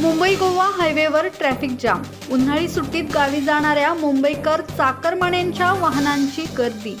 मुंबई गोवा हायवेवर traffic jam. उन्हाळी सुट्टीत गावी जाणाऱ्या मुंबईकर चाकरमान्यांच्या वाहनांची गर्दी.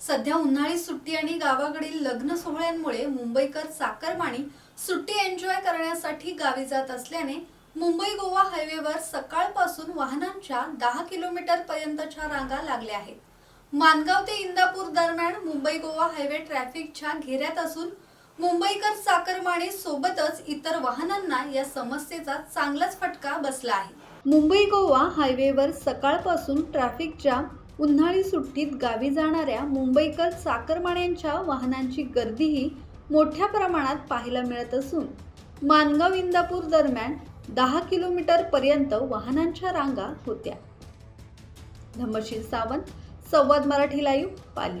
सध्या उन्हाळी सुट्टी आणि गावाकडील लग्न सोहळ्यांमुळे मुंबईकर चाकरमानी सुट्टी एन्जॉय करण्यासाठी गावी जात असल्याने मुंबई गोवा हायवेवर सकाळपासून वाहनांच्या दहा किलोमीटर पर्यंतच्या रांगा लागल्या आहेत. मानगाव ते इंदापूर दरम्यान मुंबई गोवा हायवे ट्रॅफिकच्या घेऱ्यात असून मुंबईकर चाकरमाने सोबतच इतर वाहनांना या समस्येचा चांगलाच फटका बसला आहे. मुंबई गोवा हायवेवर सकाळपासून ट्रॅफिक जाम उन्हाळी सुट्टीत गावी जाणाऱ्या मुंबईकर चाकरमान्यांच्या वाहनांची गर्दीही मोठ्या प्रमाणात पाहायला मिळत असून मानगाव इंदापूर दरम्यान दहा किलोमीटर पर्यंत वाहनांच्या रांगा होत्या. धमशील सावंत संवाद मराठी लाईव्ह पाली.